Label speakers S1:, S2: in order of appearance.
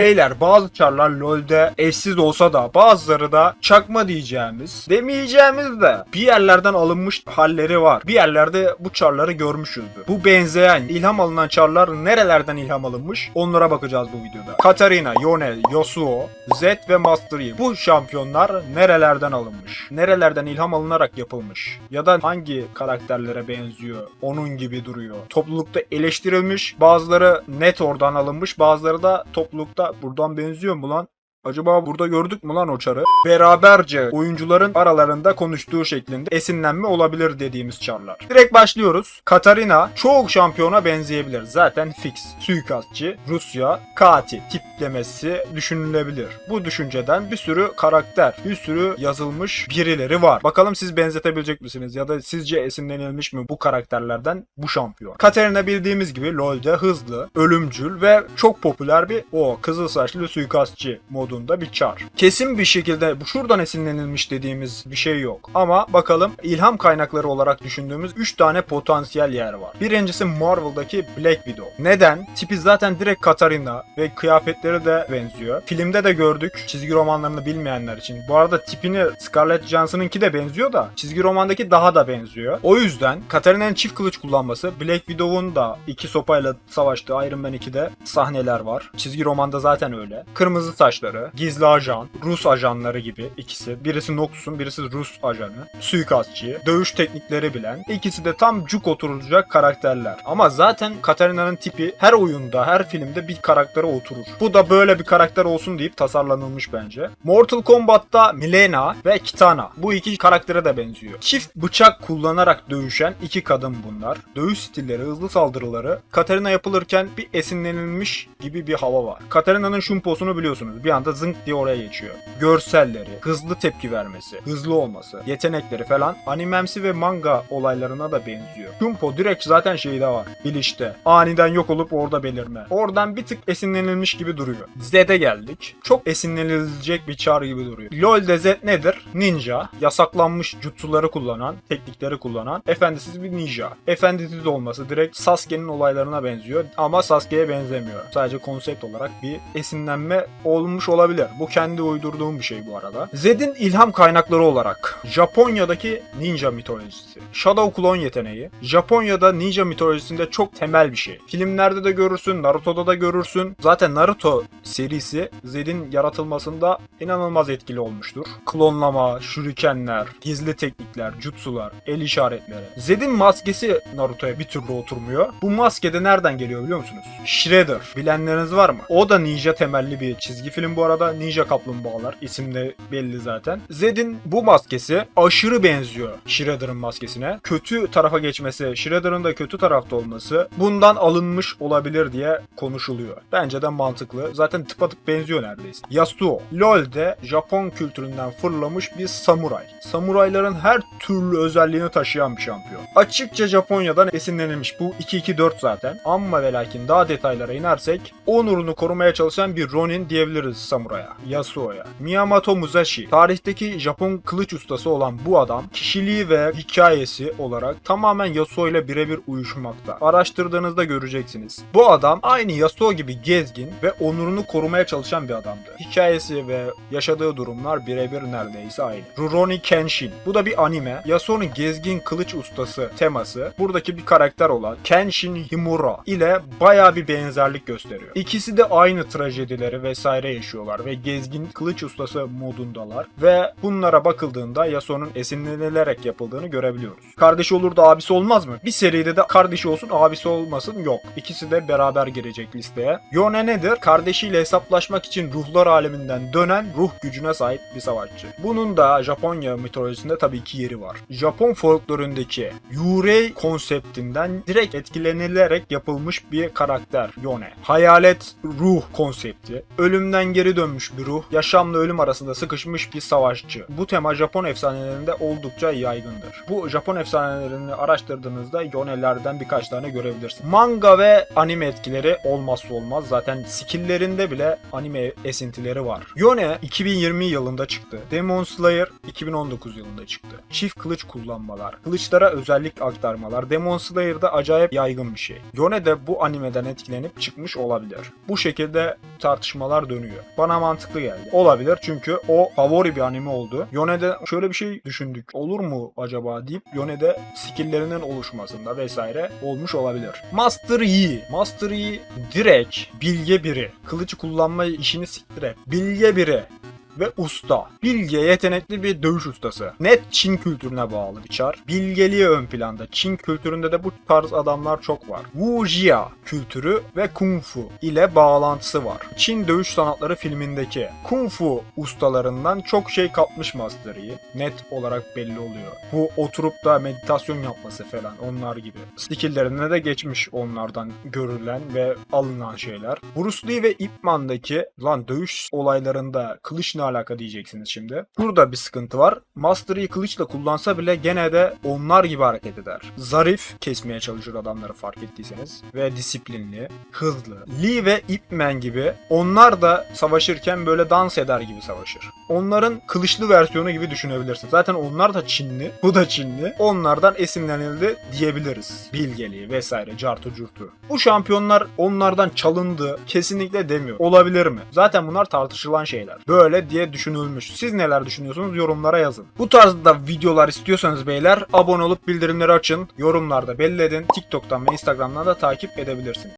S1: Beyler bazı çarlar LoL'de eşsiz olsa da bazıları da çakma diyeceğimiz, demeyeceğimiz de bir yerlerden alınmış halleri var. Bir yerlerde bu çarları görmüşüzdür. Bu benzeyen, ilham alınan çarlar nerelerden ilham alınmış onlara bakacağız bu videoda. Katarina, Yone, Yasuo, Zed ve Master Yi. Bu şampiyonlar nerelerden alınmış? Nerelerden ilham alınarak yapılmış? Ya da hangi karakterlere benziyor? Onun gibi duruyor. Toplulukta eleştirilmiş, bazıları net oradan alınmış, bazıları da toplulukta buradan benziyor mu lan? Acaba burada gördük mü lan o çarı? Beraberce oyuncuların aralarında konuştuğu şeklinde esinlenme olabilir dediğimiz çarlar. Direkt başlıyoruz. Katarina çoğu şampiyona benzeyebilir. Zaten fix. Suikastçı, Rusya, katil tiplemesi düşünülebilir. Bu düşünceden bir sürü karakter, bir sürü yazılmış birileri var. Bakalım siz benzetebilecek misiniz? Ya da sizce esinlenilmiş mi bu karakterlerden bu şampiyon? Katarina bildiğimiz gibi LoL'de hızlı, ölümcül ve çok popüler bir o kızıl saçlı suikastçı modunda bir çar. Kesin bir şekilde bu şuradan esinlenilmiş dediğimiz bir şey yok. Ama bakalım ilham kaynakları olarak düşündüğümüz 3 tane potansiyel yer var. Birincisi Marvel'daki Black Widow. Neden? Tipi zaten direkt Katarina ve kıyafetleri de benziyor. Filmde de gördük çizgi romanlarını bilmeyenler için. Bu arada tipini Scarlett Johansson'ınki de benziyor da çizgi romandaki daha da benziyor. O yüzden Katarina'nın çift kılıç kullanması, Black Widow'un da iki sopayla savaştığı Iron Man 2'de sahneler var. Çizgi romanda zaten öyle. Kırmızı saçları, gizli ajan, Rus ajanları gibi ikisi. Birisi Noxus'un, birisi Rus ajanı. Suikastçı, dövüş teknikleri bilen. İkisi de tam cuk oturacak karakterler. Ama zaten Katarina'nın tipi her oyunda, her filmde bir karaktere oturur. Bu da böyle bir karakter olsun deyip tasarlanılmış bence. Mortal Kombat'ta Milena ve Kitana. Bu iki karaktere de benziyor. Çift bıçak kullanarak dövüşen iki kadın bunlar. Dövüş stilleri, hızlı saldırıları Katarina yapılırken bir esinlenilmiş gibi bir hava var. Katarina'nın şumposunu biliyorsunuz. Bir anda zınk diye oraya geçiyor. Görselleri, hızlı tepki vermesi, hızlı olması, yetenekleri falan animemsi ve manga olaylarına da benziyor. Shumpo direkt zaten şeyde var. Bilişte. Aniden yok olup orada belirme. Oradan bir tık esinlenilmiş gibi duruyor. Zed'e geldik. Çok esinlenilecek bir çar gibi duruyor. LoL'de Zed nedir? Ninja. Yasaklanmış jutsuları kullanan, teknikleri kullanan, efendisiz bir ninja. Efendisiz olması direkt Sasuke'nin olaylarına benziyor ama Sasuke'ye benzemiyor. Sadece konsept olarak bir esinlenme olmuş olabilir. Bu kendi uydurduğum bir şey bu arada. Zed'in ilham kaynakları olarak Japonya'daki ninja mitolojisi. Shadow Clone yeteneği. Japonya'da ninja mitolojisinde çok temel bir şey. Filmlerde de görürsün, Naruto'da da görürsün. Zaten Naruto serisi Zed'in yaratılmasında inanılmaz etkili olmuştur. Klonlama, şurikenler, gizli teknikler, jutsular, el işaretleri. Zed'in maskesi Naruto'ya bir türlü oturmuyor. Bu maske de nereden geliyor biliyor musunuz? Shredder. Bilenleriniz var mı? O da ninja temelli bir çizgi film bu arada. Ninja Kaplumbağalar. İsim de belli zaten. Zed'in bu maskesi aşırı benziyor Shredder'ın maskesine. Kötü tarafa geçmesi, Shredder'ın da kötü tarafta olması bundan alınmış olabilir diye konuşuluyor. Bence de mantıklı. Zaten tıpatıp benziyor neredeyse. Yasuo. LoL'de Japon kültüründen fırlamış bir samuray. Samurayların her türlü özelliğini taşıyan bir şampiyon. Açıkça Japonya'dan esinlenilmiş. Bu 2-2-4 zaten. Amma ve lakin daha detaylara inersek onurunu korumaya çalışan bir Ronin diyebiliriz samuraya. Yasuo'ya. Miyamoto Musashi. Tarihteki Japon kılıç ustası olan bu adam kişiliği ve hikayesi olarak tamamen Yasuo ile birebir uyuşmakta. Araştırdığınızda göreceksiniz. Bu adam aynı Yasuo gibi gezgin ve onurunu korumaya çalışan bir adamdı. Hikayesi ve yaşadığı durumlar birebir neredeyse aynı. Rurouni Kenshin. Bu da bir anime. Yasuo'nun gezgin kılıç ustası teması buradaki bir karakter olan Kenshin Himura ile baya bir benzerlik gösteriyor. İkisi de aynı trajedileri vesaire yaşıyorlar ve gezgin kılıç ustası modundalar ve bunlara bakıldığında Yasuo'nun esinlenilerek yapıldığını görebiliyoruz. Kardeşi olur da abisi olmaz mı? Bir seride de kardeşi olsun abisi olmasın yok. İkisi de beraber girecek listeye. Yone nedir? Kardeşiyle hesaplaşmak için ruhlar aleminden dönen ruh gücüne sahip bir savaşçı. Bunun da Japonya mitolojisinde tabii ki yeri var. Japon folklorundaki Yurei konseptinden direkt etkilenilerek yapılmış bir karakter Yone. Hayalet ruh konsepti. Ölümden geri geri dönmüş bir ruh, yaşamla ölüm arasında sıkışmış bir savaşçı. Bu tema Japon efsanelerinde oldukça yaygındır. Bu Japon efsanelerini araştırdığınızda yonelerden birkaç tane görebilirsiniz. Manga ve anime etkileri olmazsa olmaz. Zaten skilllerinde bile anime esintileri var. Yone 2020 yılında çıktı. Demon Slayer 2019 yılında çıktı. Çift kılıç kullanmalar, kılıçlara özellik aktarmalar Demon Slayer'da acayip yaygın bir şey. Yone de bu animeden etkilenip çıkmış olabilir. Bu şekilde tartışmalar dönüyor. Bana mantıklı geldi. Olabilir çünkü o favori bir anime oldu. Yone'de şöyle bir şey düşündük. Olur mu acaba deyip Yone'de skilllerinin oluşmasında vesaire olmuş olabilir. Master Yi. Master Yi direkt bilge biri. Kılıcı kullanma işini siktir. Bilge biri ve usta. Bilge yetenekli bir dövüş ustası. Net Çin kültürüne bağlı bir çar. Bilgeliği ön planda. Çin kültüründe de bu tarz adamlar çok var. Wu Jia kültürü ve Kung Fu ile bağlantısı var. Çin dövüş sanatları filmindeki Kung Fu ustalarından çok şey kapmış Master. Net olarak belli oluyor. Bu oturup da meditasyon yapması falan onlar gibi. Skilllerine de geçmiş onlardan görülen ve alınan şeyler. Bruce Lee ve Ip Man'daki lan dövüş olaylarında kılıç ne alaka diyeceksiniz şimdi. Burada bir sıkıntı var. Master Yi kılıçla kullansa bile gene de onlar gibi hareket eder. Zarif kesmeye çalışır adamları fark ettiyseniz. Ve disiplinli, hızlı. Lee ve Ip Man gibi onlar da savaşırken böyle dans eder gibi savaşır. Onların kılıçlı versiyonu gibi düşünebilirsin. Zaten onlar da Çinli, bu da Çinli. Onlardan esinlenildi diyebiliriz. Bilgeliği vesaire, cartu curtu. Bu şampiyonlar onlardan çalındı kesinlikle demiyor. Olabilir mi? Zaten bunlar tartışılan şeyler. Böyle diye düşünülmüş. Siz neler düşünüyorsunuz yorumlara yazın. Bu tarzda videolar istiyorsanız beyler abone olup bildirimleri açın. Yorumlarda belli edin. TikTok'tan ve Instagram'dan da takip edebilirsiniz.